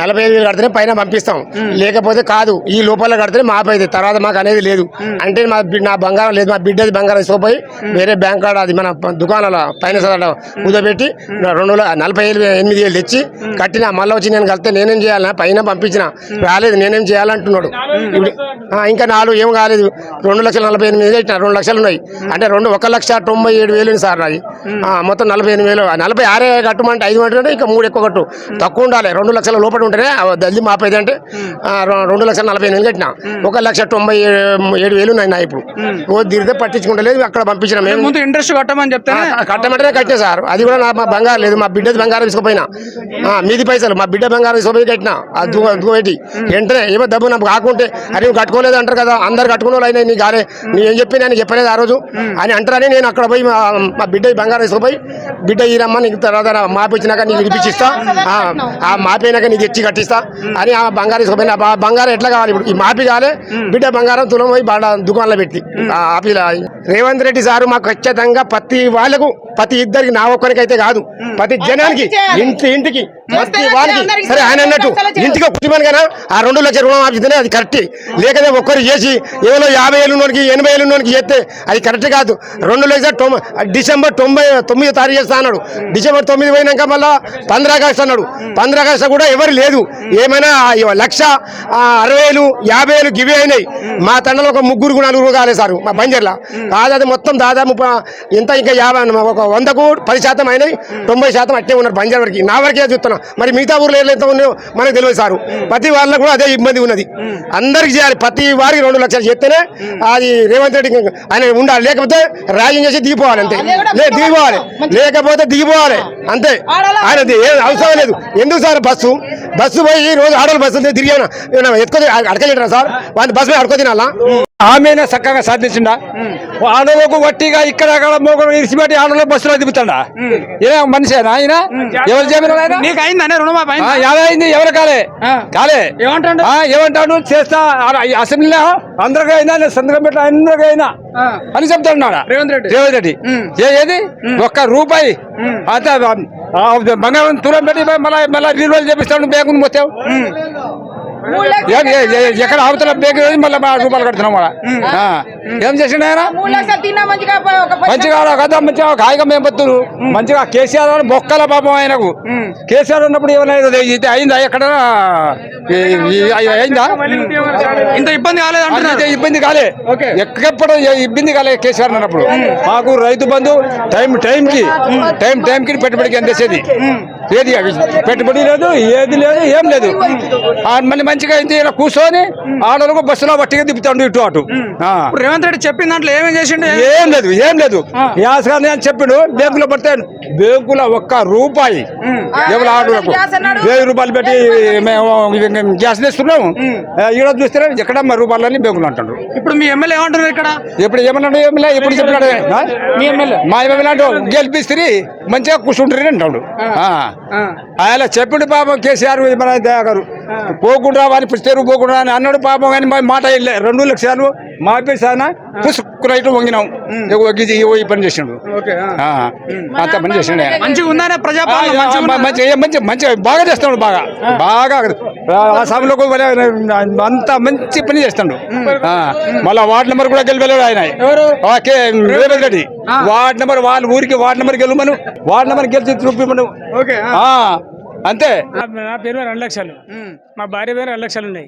నలభై ఐదు వేలు కడితేనే పైన పంపిస్తాం. లేకపోతే కాదు ఈ లోపల కడితేనే మాపైతే తర్వాత మాకు అనేది లేదు. అంటే మా నా బంగారం లేదు మా బిడ్డది బంగారం సోపోయి వేరే బ్యాంక్ కాడ అది మన దుకాణాల పైన కుదబెట్టి రెండు నలభై ఏళ్ళు ఎనిమిది వేలు తెచ్చి కట్టిన మళ్ళీ వచ్చి నేను కలిస్తే నేనేం చేయాలన్నా పైన పంపించిన. రాలేదు నేనేం చేయాలంటున్నాడు. ఇంకా నాలుగు ఏం కాలేదు. రెండు లక్షల నలభై ఎనిమిది వేలు కట్టిన రెండు లక్షలు ఉన్నాయి. అంటే రెండు ఒక లక్ష తొంభై ఏడు వేలు సార్ నాది. మొత్తం నలభై ఎనిమిది వేలు నలభై ఆరే కట్టమంటే ఐదు అంటే ఇంకా మూడు ఎక్కువ కట్టు. తక్కువ ఉండాలి రెండు లక్షల లోపల ఉంటేనే ఆ దల్లి మాపేది అంటే రెండు లక్షల నలభై ఎనిమిది కట్టిన. ఒక లక్ష తొంభై ఏడు వేలు నా ఇప్పుడు. రోజు తిరిగితే పట్టించుకుంటలేదు అక్కడ పంపించిన మేము. ముందు ఇంట్రెస్ట్ కట్టమని చెప్తేనే ఆ, కట్టమంటేనే కట్టిన సార్. అది కూడా నా మా బంగారం లేదు మా బిడ్డది బంగారం తీసుకుపోయినా. ఆ, మీది పైసలు మా బిడ్డ బంగారం తీసుకుపోయి కట్టిన. పెట్టి వెంటనే ఏమో డబ్బు నాకు కాకుంటే అరే నువ్వు కట్టుకోలేదు అంటారు కదా అందరు కట్టుకున్న వాళ్ళు అయినా నీ గారే. నీ ఏం చెప్పి నేను చెప్పలేదు ఆ రోజు. అని అంటారని నేను అక్కడ పోయి మా బిడ్డ బంగారం తీసుకుపోయి బిడ్డ ఈ రమ్మ నీకు తర్వాత నా మాపించినాక నీకు ఇడిపించిస్తా ఆ, ఆ మాపైనాక నీకు తెచ్చి కట్టిస్తా అని ఆ బంగారం తీసుకుపోయిన బంగారం ఎట్లా కావాలి ఇప్పుడు ఈ మాపి కాలే బిడ్డ బంగారం తులం పోయి దుకాణంలో పెట్టి ఆపిల రేవంత్ రెడ్డి సారు మాకు ఖచ్చితంగా ప్రతి వాళ్ళకు ప్రతి ఇద్దరికి నా ఒక్కరికైతే కాదు. ప్రతి జనానికి ఇంటి ఇంటికి ప్రతి వాళ్ళకి సరే ఆయన అన్నట్టు ఇంటికి కుటుంబానికి కదా ఆ రెండు లక్షల రుణం ఆపితేనే అది కరెక్ట్. లేకపోతే ఒక్కరు చేసి ఏదో యాభై ఏళ్ళు ఉన్నోనికి ఎనభై ఏళ్ళు ఉన్నోనికి చేస్తే అది కరెక్ట్ కాదు. రెండు లక్షల డిసెంబర్ తొంభై తొమ్మిది తారీఖు చేస్తా అన్నాడు. డిసెంబర్ తొమ్మిది పోయినాక మళ్ళా పంద్రా ఆగస్ట్ అన్నాడు. పంద్రా ఆగస్ట్ కూడా ఎవరు లేదు. ఏమైనా లక్ష ఆ, అరవై వేలు యాభై వేలు గివి అయినాయి. మా తండలో ఒక ముగ్గురు నలుగురు కాలేదు సార్. మా బంజర్లా. కాదు అది మొత్తం దాదాపు ఇంత ఇంకా యాభై ఒక వందకు పది శాతం అయినాయి తొంభై శాతం అట్టే ఉన్నారు బంజార్ వరకు. నా వరకే చూస్తున్నా. మరి మిగతా ఊర్లో ఎంత ఉన్నాయో మనకు తెలియదు సారు. ప్రతి వాళ్ళకు కూడా అదే ఇబ్బంది ఉన్నది. అందరికి చేయాలి. ప్రతి వారికి రెండు లక్షలు చేస్తేనే అది రేవంత్ రెడ్డి ఆయన ఉండాలి. లేకపోతే రాజ్యం చేసి దిగిపోవాలి అంతే. లే దిగిపోవాలి. లేకపోతే దిగిపోవాలి. అంతే. ఆయన ఏం అవసరం లేదు. ఎందుకు సార్ బస్సు? బస్సు పోయి రోజు ఆడవాళ్ళు బస్సు తిరిగి ఎత్తుకొని అడగలేటరా సార్? వాళ్ళని బస్సు మీద అడుకో తినాలా? ఆమెనే చక్కగా సాధించిండా ఆడలకు వట్టిగా ఇక్కడ అక్కడ మోగలు ఇరిచిపెట్టి ఆడలో బస్సులో దిగుతాడా ఏ మనిషేనా ఆయన? ఎవరు చెప్పిన ఎవరు కాలే. కాలే. ఏమంటాడు? ఏమంటాడు? చేస్తా అసెంబ్లీలో అందరికీ అయినా సంతకం పెట్టిన అందరికీ అయినా. అని చెప్తాడు రేవంత్ రెడ్డి. రేవంత్ రెడ్డి. ఏది? ఒక్క రూపాయి. ఆ, బంగారం దూరం పెట్టి మళ్ళీ మళ్ళీ రిన్యూవల్ చేపిస్తాడు బ్యాంకు మొత్తం. ఎక్కడ అవతల బ్యాంక్ మళ్ళీ రూపాయలు కడుతున్నాం కూడా. ఏం చేసిండు ఆయన? మంచిగా కదా మంచిగా హాయిగా మేము బతులు మంచిగా కేసీఆర్ బొక్కల పాపం ఆయనకు. కేసీఆర్ ఉన్నప్పుడు ఏమైనా ఇది అయిందా? ఎక్కడ? అయిందా? ఇంత ఇబ్బంది కాలేదు ఇబ్బంది కాలే. ఎక్కడప్పుడు ఇబ్బంది కాలే కేసీఆర్ అన్నప్పుడు మాకు రైతు బంధు టైం టైం కి టైం టైం కి పెట్టుబడికి అందేసేది ఏది పెట్టుబడి లేదు ఏది లేదు ఏం లేదు. ఆ మళ్ళీ మంచిగా ఇంటి ఇలా కూర్చొని ఆడలకు బస్సులో వట్టిగా తిప్పుతాడు ఇటు అటు. ఇప్పుడు రేవంత్ రెడ్డి చెప్పిన దాంట్లో ఏమేం చేసిండు? ఏం లేదు ఏం లేదు. యాసగానే అని చెప్పాడు బ్యాంకులో పడితే బ్యాంకులో ఒక్క రూపాయి ఎవరు ఆడులకు గ్యాస్ అన్నాడు. వెయ్యి రూపాయలు పెట్టి మేము గ్యాస్ తెస్తున్నాము? ఈడ చూస్తే ఎక్కడ మా రూపాయలని బ్యాంకులు అంటాడు. ఇప్పుడు మీ ఎమ్మెల్యే ఏమంటున్నారు ఇక్కడ? ఎప్పుడు ఏమన్నాడు ఏమిలే ఎప్పుడు చెప్పినాడు? ఎమ్మెల్యే. మా ఎమ్మెల్యే గెలిపిస్తే మంచిగా కూర్చుంటారు అంటాడు ఆ. ఆయన చెప్పాడు పాపం కేసీఆర్ మన దయాగారు పోకుండా వారి పుస్తేరు పోకుండా అని అన్నాడు పాపం కానీ మా మాట వెళ్ళే రెండు లక్షలు మాపేసాన పుసుకురైట్ వంగినాం. ఇగో ఇది ఇగో ఈ పని చేసిండు. ఓకే ఆ. అంత పని చేసిండు. ఆయన మంచిగా? మంచి మంచి మంచి బాగా చేస్తాడు బాగా. బాగా ఆ సభలో కూడా అంత మంచి పని చేస్తాడు. మళ్ళా వార్డు నెంబర్ కూడా గెలిపాడు ఆయన. రేవంత్ రెడ్డి. వార్డు నెంబర్ వాళ్ళ ఊరికి వార్డు నెంబర్ గెలవమను వార్డు నెంబర్ గెలిచి చూపిమను. అంతే? నా పేరు రెండు లక్షలు. మా భార్య పేరు రెండు లక్షలు ఉన్నాయి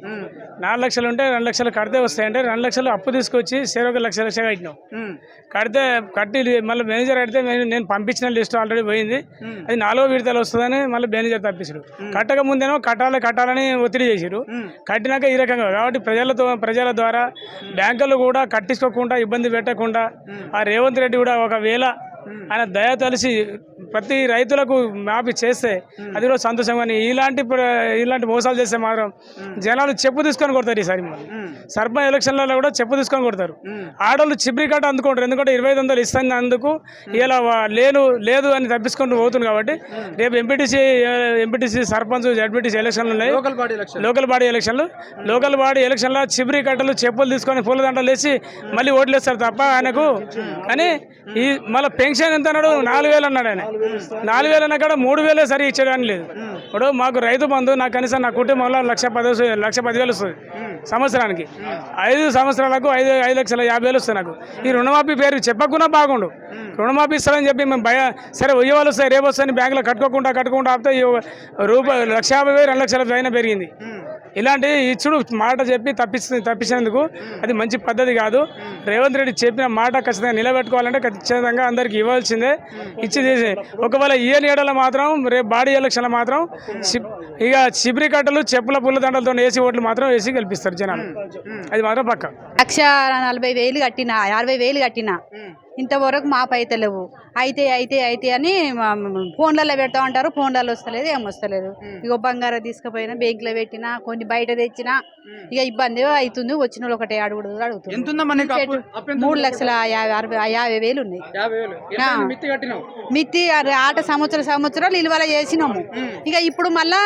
నాలుగు లక్షలు ఉంటే రెండు లక్షలు కడితే వస్తాయంటే రెండు లక్షలు అప్పు తీసుకొచ్చి సేవ ఒక లక్ష లక్ష కట్టినాం కడితే కట్టి మళ్ళీ మేనేజర్ అడిగితే నేను- నేను పంపించిన లిస్ట్ ఆల్రెడీ పోయింది. అది నాలుగో విడతలు వస్తుందని మళ్ళీ మేనేజర్ తప్పించారు కట్టక ముందేనో కట్టాలి కట్టాలని ఒత్తిడి చేసారు కట్టినాక ఈ రకంగా కాబట్టి ప్రజలతో ప్రజల ద్వారా బ్యాంకులు కూడా కట్టించుకోకుండా ఇబ్బంది పెట్టకుండా ఆ రేవంత్ రెడ్డి కూడా ఒకవేళ ఆయన దయ తలిసి ప్రతి రైతులకు మాఫీ చేస్తే అది కూడా సంతోషం. కానీ ఇలాంటి ఇలాంటి మోసాలు చేస్తే మాత్రం జనాలు చెప్పు తీసుకొని కొడతారు ఈసారి మళ్ళీ సర్పంచ్ ఎలక్షన్లలో కూడా చెప్పు తీసుకొని కొడతారు. ఆడవాళ్ళు చిబ్రి కట్ట అందుకుంటారు. ఎందుకంటే ఇరవై ఐదు వందలు ఇస్తాను అందుకు ఇలా లేను లేదు అని తప్పించుకుంటూ పోతుంది కాబట్టి రేపు ఎంపీటీసీ ఎంపీటీసీ సర్పంచ్ జడ్పీటీసీ ఎలక్షన్లు ఉన్నాయి. లోకల్ బాడీ ఎలక్షన్లు. లోకల్ బాడీ ఎలక్షన్లో చిబరి కట్టలు చెప్పులు తీసుకొని పూల దండలు వేసి మళ్ళీ ఓట్లు వేస్తారు తప్ప ఆయనకు కానీ ఈ మళ్ళీ పెన్షన్ పెన్షన్ ఎంత అన్నాడు నాలుగు వేలు అన్నాడు ఆయన నాలుగు వేలు అన్న కాడ మూడు వేలే సరి ఇచ్చేదాన్ని లేదు. ఇప్పుడు మాకు రైతు బంధు నాకు కనీసం నా కుటుంబంలో లక్ష పది లక్ష పదివేలు వస్తుంది. సంవత్సరానికి. ఐదు సంవత్సరాలకు ఐదు ఐదు లక్షల యాభై వేలు వస్తాయి నాకు. ఈ రుణమాఫీ పేరు చెప్పకుండా బాగుండు. రుణమాఫీ ఇస్తారని చెప్పి మేము భయ సరే వెయ్యి వస్తాయి రేపు వస్తాయని బ్యాంకులో కట్టుకోకుండా కట్టుకుంటూ ఆపితే రూపాయలు లక్ష యాభై వేలు రెండు లక్షల పైన పెరిగింది. ఇలాంటి ఇచ్చుడు మాట చెప్పి తప్పిస్తుంది తప్పించినందుకు అది మంచి పద్ధతి కాదు. రేవంత్ రెడ్డి చెప్పిన మాట ఖచ్చితంగా నిలబెట్టుకోవాలంటే ఖచ్చితంగా అందరికి ఇవ్వాల్సిందే. ఇచ్చి తీసి. ఒకవేళ ఏ ఏడల మాత్రం రేపు బాడీ ఎలక్షన్ల మాత్రం ఇక చిబ్రి కట్టలు చెప్పుల పుల్ల దండలతో ఓట్లు మాత్రం వేసి కల్పిస్తారు జనాలు. అది మాత్రం పక్క. లక్ష నలభై వేలు కట్టిన అరవై వేలు కట్టిన. ఇంతవరకు మాపు అయితే లేవు. అయితే అయితే అయితే అని ఫోన్లలో పెడతా ఉంటారు ఫోన్లలో వస్తలేదు ఏం వస్తలేదు. ఇక బంగారం తీసుకుపోయినా బ్యాంకులో పెట్టినా కొన్ని బయట తెచ్చినా ఇక ఇబ్బంది అవుతుంది వచ్చిన వాళ్ళు ఒకటే అడుగుడు అడుగుతుంది మూడు లక్షల యాభై యాభై వేలు ఉన్నాయి. మిత్తి ఆట సంవత్సరం సంవత్సరాలు ఇలువల చేసినాము. ఇక ఇప్పుడు మళ్ళా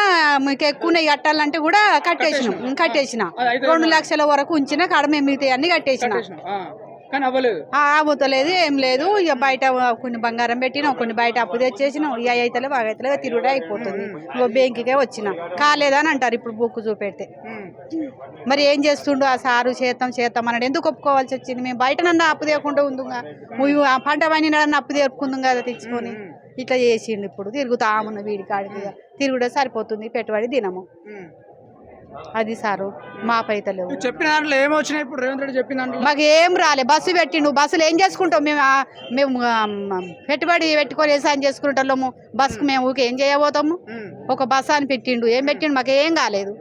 మీకు ఎక్కువ కట్టాలంటే కూడా కట్టేసినాం. కట్టేసిన. రెండు లక్షల వరకు ఉంచిన కడమే మిగతా అన్ని కట్టేసిన. కానీ అవ్వలేదు. ఆ ఆగుతలేదు ఏం లేదు. ఇక బయట కొన్ని బంగారం పెట్టినాం కొన్ని బయట అప్పు తెచ్చేసినాం ఇక అయితలేవు అయితలేవు తిరుగుడే అయిపోతుంది. ఇంకో బ్యాంకుకే వచ్చిన. కాలేదని అంటారు ఇప్పుడు బుక్ చూపెడితే. మరి ఏం చేస్తుండు ఆ సారు చేద్దాం చేద్దాం అన్నాడు. ఎందుకు ఒప్పుకోవాల్సి వచ్చింది? మేము బయట నన్ను అప్పు తీయకుండా ఉందుగా. నువ్వు ఆ పంట పండిన అప్పు తీర్పుకుందాం కదా తెచ్చుకొని. ఇట్లా చేసిండు ఇప్పుడు. తిరుగుతామున్న వీడి కాడికి. తిరుగుడే సరిపోతుంది పెట్టుబడి దినము. అది సారు మాపైతలేవు నువ్వు చెప్పిన దాంట్లో ఏమొచ్చినాయి? ఇప్పుడు రేవంత్ రెడ్డి చెప్పిన దాంట్లో? మాకు ఏం రాలే బస్సు పెట్టిండు బస్సులు ఏం చేసుకుంటాం? మేము ఆ- మేము ఆ, మ, పెట్టుబడి పెట్టుకొని వ్యవసాయం చేసుకుంటాము బస్సుకు మేము ఊకే ఏం చేయబోతాము? ఒక బస్సు అని పెట్టిండు ఏం పెట్టిండు? మాకు ఏం కాలేదు.